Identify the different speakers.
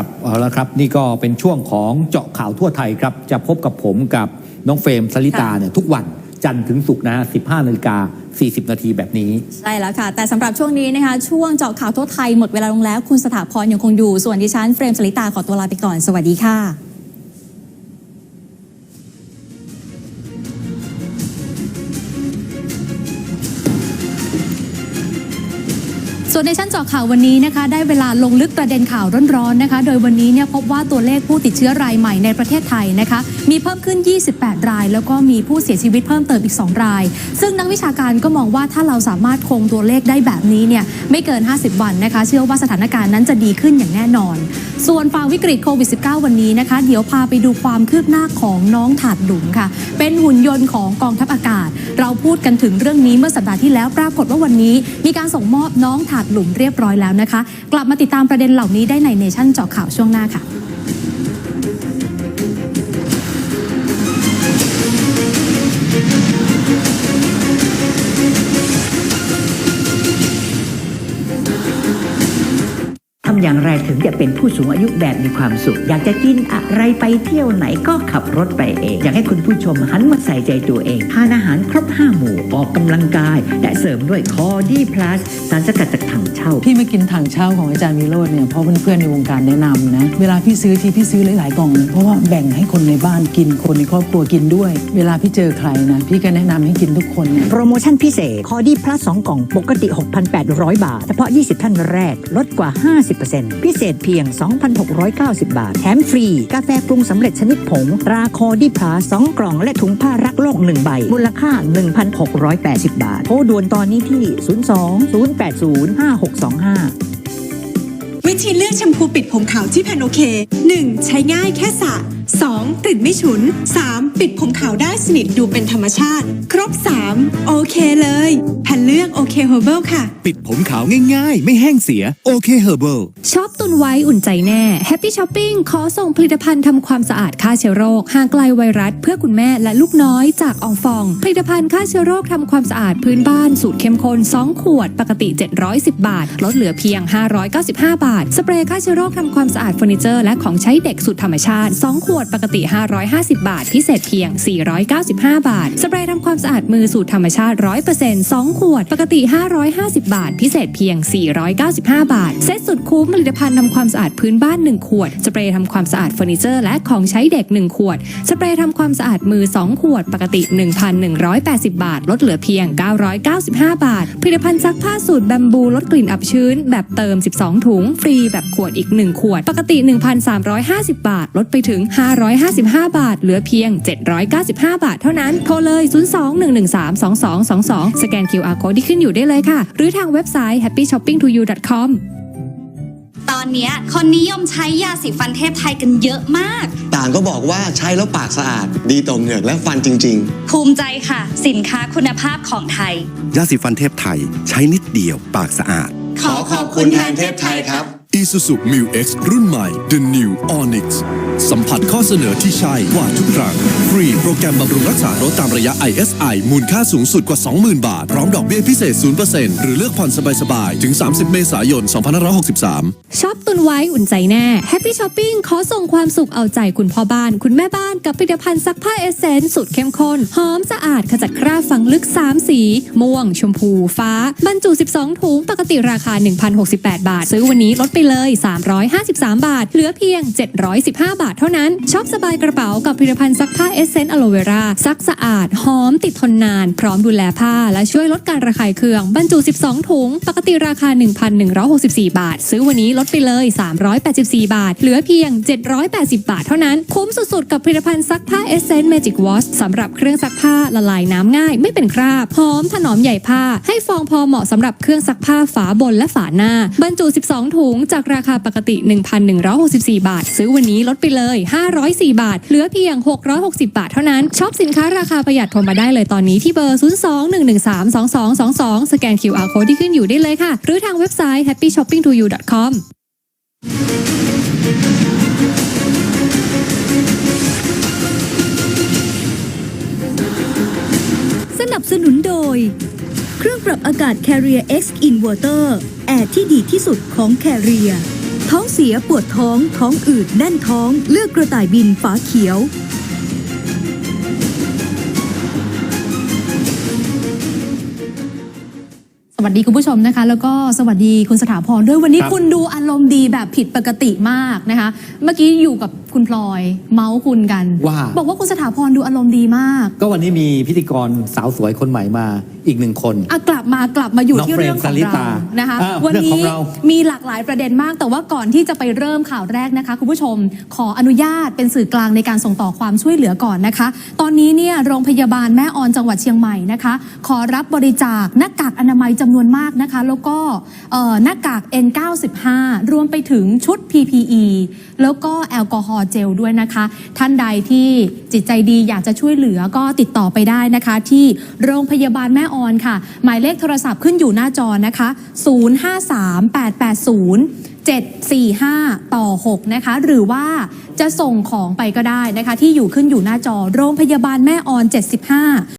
Speaker 1: ครับเอาละครับ นี่ก็เป็นช่วงของเจาะข่าวทั่วไทยครับ จะพบกับผมกับน้องเฟรมสลิตาเนี่ยทุกวันจันทร์ถึงศุกร์นะฮะ15นาฬิกา40 นาทีแบบนี้
Speaker 2: ใช่แล้วค่ะ แต่สำหรับช่วงนี้นะคะ ช่วงเจาะข่าวทั่วไทยหมดเวลาลงแล้ว คุณสถาพรยังคงอยู่ ส่วนดิฉันเฟรมสลิตาขอตัวลาไปก่อน สวัสดีค่ะ วนในชั้นจาะข่าววันนี้นะคะ ได้เวลาลงลึกประเด็นข่าวร้อนๆนะคะ โดยวันนี้เนี่ยพบว่าตัวเลขผู้ติดเชื้อรายใหม่ในประเทศไทยนะคะ มีเพิ่มขึ้น 28 ราย แล้วก็มีผู้เสียชีวิตเพิ่มเติมอีก 2 ราย ซึ่งนักวิชาการก็มองว่าถ้าเราสามารถคงตัวเลขได้แบบนี้เนี่ยไม่เกิน 50 วันนะคะ เชื่อว่าสถานการณ์นั้นจะดีขึ้นอย่างแน่นอน ส่วนฝ่าวิกฤตโควิด -19 วันนี้นะคะ เดี๋ยวพาไปดูความคืบหน้าของน้องถาดหลุมค่ะ เป็นหุ่นยนต์ของกองทัพอากาศ เราพูดกันถึงเรื่องนี้เมื่อสัปดาห์ที่แล้วปรากฏว่าวันนี้ มีการส่งมอบน้องถาดหลุมเรียบร้อยแล้วนะคะ กลับมาติดตามประเด็นเหล่านี้ได้ในเนชั่นเจาะข่าวช่วงหน้าค่ะ
Speaker 3: อย่างไรถึงจะเป็นผู้สูงอายุแบบมีความสุข อยากจะกินอะไรไปเที่ยวไหนก็ขับรถไปเอง อยากให้คุณผู้ชมหันมาใส่ใจตัวเองทานอาหารครบ5หมู่ออกกำลังกาย และเสริมด้วยคอดี้พลัสสารสกัดจากถังเช่า
Speaker 4: พี่มากินถังเช่าของอาจารย์วิโรจน์เนี่ยเพราะเพื่อนๆในวงการแนะนำนะเวลาพี่ซื้อทีพี่ซื้อหลายๆกล่องเพราะว่าแบ่งให้คนในบ้านกินคนในครอบครัวกินด้วย เวลาพี่เจอใครนะพี่ก็แนะนำให้กินทุกคนเนี่ย
Speaker 3: โปรโมชั่นพิเศษคอดี้พลัส2กล่องปกติ 6,800 บาทเฉพาะ 20 ท่านแรกลดกว่า 50%พิเศษเพียง 2,690 บาท แถมฟรี กาแฟปรุงสำเร็จชนิดผง ราคอดีพลัส2กล่องและถุงผ้ารักโลก1ใบ มูลค่า 1,680 บาท โทรด่วนตอนนี้ที่ 02 080 5625
Speaker 5: วิธีเลือกแชมพูปิดผมขาวที่แพนโอเค 1. ใช้ง่ายแค่สระ 2. กลิ่นไม่ฉุน 3. ปิดผมขาวได้สนิทดูเป็นธรรมชาติ ครบ 3. โอเคเลยแผ่นเลือกโอเคเฮอร์เบิลค่ะ
Speaker 6: ปิดผมขาวง่ายๆ ไม่แห้งเสียโอเคเฮอร์เบิล
Speaker 2: ชอบ ตุนไว้อุ่นใจแน่ Happy Shopping ขอส่งผลิตภัณฑ์ทำความสะอาดฆ่าเชื้อโรค ห่างไกลไวรัส เพื่อคุณแม่และลูกน้อยจากอองฟอง ผลิตภัณฑ์ฆ่าเชื้อโรคทำความสะอาดพื้นบ้าน สูตรเข้มข้น2 ขวด ปกติ 710 บาท ลดเหลือเพียง 595 บาท สเปรย์ฆ่าเชื้อโรคทำความสะอาดเฟอร์นิเจอร์และของใช้เด็กสูตรธรรมชาติ 2 ขวดปกติ 550 บาท พิเศษเพียง 495 บาท สเปรย์ทำความสะอาดมือสูตรธรรมชาติ 100% 2 ขวด ปกติ 550 บาท พิเศษเพียง 495 บาท เซ็ตสุดคุ้มผลิตภัณฑ์ทำความสะอาดพื้นบ้าน 1 ขวด สเปรย์ทำความสะอาดเฟอร์นิเจอร์และของใช้เด็ก 1 ขวด สเปรย์ทำความสะอาดมือ 2 ขวด ปกติ 1,180 บาท ลดเหลือเพียง 995 บาท ผลิตภัณฑ์ซักผ้าสูตรแบมบูลดกลิ่นอับชื้น แบบเติม 12 ถุง ฟรีแบบขวดอีก 1 ขวด ปกติ 1,350 บาท ลดไปถึง 555 บาท เหลือเพียง 795 บาท เท่านั้น โทรเลย 02-113-2222 สแกน QR code ที่ขึ้นอยู่ได้เลยค่ะ หรือทางเว็บไซต์ happyshoppingtoyou.com
Speaker 7: อนเนี้ยคนนิยมใช้ยาสีฟันเทพไทยกันเยอะมาก
Speaker 8: ต่างก็บอกว่าใช้แล้วปากสะอาด ดีต่อเหงือกและฟันจริงๆ
Speaker 7: ภูมิใจค่ะ สินค้าคุณภาพของไทย
Speaker 6: ยาสีฟันเทพไทยใช้นิดเดียวปากสะอาด
Speaker 8: ขอขอบคุณแทนเทพไทยครับ
Speaker 9: Isuzu Mu X รุ่นใหม่ The New Onyx สัมผัสข้อเสนอที่ใช่กว่าทุกครั้ง ฟรีโปรแกรมบำรุงรักษารถตามระยะ ISI มูลค่าสูงสุดกว่า 20,000 บาท พร้อมดอกเบี้ยพิเศษ 0%หรือเลือกผ่อนสบายๆ ถึง 30 เมษายน 2563
Speaker 2: ช็อปตุนไว้อุ่นใจแน่ Happy Shopping ขอส่งความสุขเอาใจคุณพ่อบ้าน คุณแม่บ้านกับผลิตภัณฑ์ซักผ้าเอเซนส์สูตรเข้มข้นหอมสะอาดขจัดคราบฝังลึก 3 สี ม่วง ชมพู ฟ้า บรรจุ 12 ถุงปกติราคา 1,068 บาท ซื้อวันนี้ลดไปเลย 353 บาท เหลือเพียง 715 บาทเท่านั้น ช็อปสบายกระเป๋ากับผลิตภัณฑ์ซักผ้าเอเซนต์อะโลเวราซักสะอาด หอมติดทนนาน พร้อมดูแลผ้า และช่วยลดการระคายเคือง บรรจุ 12 ถุง ปกติราคา 1,164 บาท ซื้อวันนี้ลดไปเลย 384 บาท เหลือเพียง 780 บาทเท่านั้น คุ้มสุดๆ กับผลิตภัณฑ์ซักผ้าเอเซนต์เมจิกวอชสำหรับเครื่องซักผ้าละลายน้ำง่าย ไม่เป็นคราบหอมถนอมใหญ่ผ้า ให้ฟองพอเหมาะสำหรับเครื่องซักผ้าฝาบนและฝาหน้า บรรจุ 12 ถุงจากราคาปกติ 1,164 บาท ซื้อวันนี้ลดไปเลย 504 บาท เหลือเพียง 660 บาทเท่านั้น ช็อปสินค้าราคาประหยัดโทรมาได้เลยตอนนี้ที่เบอร์ 02-113-2222 สแกน QR code ที่ขึ้นอยู่ได้เลยค่ะ หรือทางเว็บไซต์ happyshoppingtoyou.com
Speaker 10: สนับสนุนโดย เครื่องปรับอากาศ Carrier X Inverter แอร์ที่ดีที่สุดของแคเรีย ท้องเสียปวดท้อง ท้องอืดแน่นท้อง เลือกกระต่ายบินฝาเขียว
Speaker 11: วัสดีคุณผู้ชมนะคะ แล้วก็สวัสดีคุณสถาพรด้วยวันนี้
Speaker 1: ครับ
Speaker 11: คุณดูอารมณ์ดีแบบผิดปกติมากนะคะ เมื่อกี้อยู่กับคุณพลอยเมาส์คุณกัน
Speaker 1: ว่า
Speaker 11: บอกว่าคุณสถาพรดูอารมณ์ดีมาก
Speaker 1: ก็วันนี้มีพิธีกรสาวสวยคนใหม่มาอีกหนึ่งคน
Speaker 11: อะกลับมากลับมาอยู่
Speaker 1: น้อง
Speaker 11: ที่
Speaker 1: เฟรม
Speaker 11: เรื่องของ
Speaker 1: สลิ
Speaker 11: เรา
Speaker 1: ตา
Speaker 11: นะคะ
Speaker 1: อ่า
Speaker 11: วัน
Speaker 1: เรื่องขอ
Speaker 11: นี้
Speaker 1: งเรา
Speaker 11: มีหลากหลายประเด็นมาก แต่ว่าก่อนที่จะไปเริ่มข่าวแรกนะคะ คุณผู้ชมขออนุญาตเป็นสื่อกลางในการส่งต่อความช่วยเหลือก่อนนะคะ ตอนนี้เนี่ยโรงพยาบาลแม่ออนจังหวัดเชียงใหม่นะคะ ขอรับบริจาคหน้ากากอนามัยจำำนวนมากนะคะ แล้วก็หน้ากาก N95 รวมไปถึงชุด PPE แล้วก็แอลกอฮอล์เจลด้วยนะคะ ท่านใดที่จิตใจดีอยากจะช่วยเหลือก็ติดต่อไปได้นะคะ ที่โรงพยาบาลแม่ออนค่ะ หมายเลขโทรศัพท์ขึ้นอยู่หน้าจอนะคะ 053880 745 ต่อ 6 นะคะ หรือว่าจะส่งของไปก็ได้นะคะ ที่อยู่ขึ้นอยู่หน้าจอ โรงพยาบาลแม่ออน 75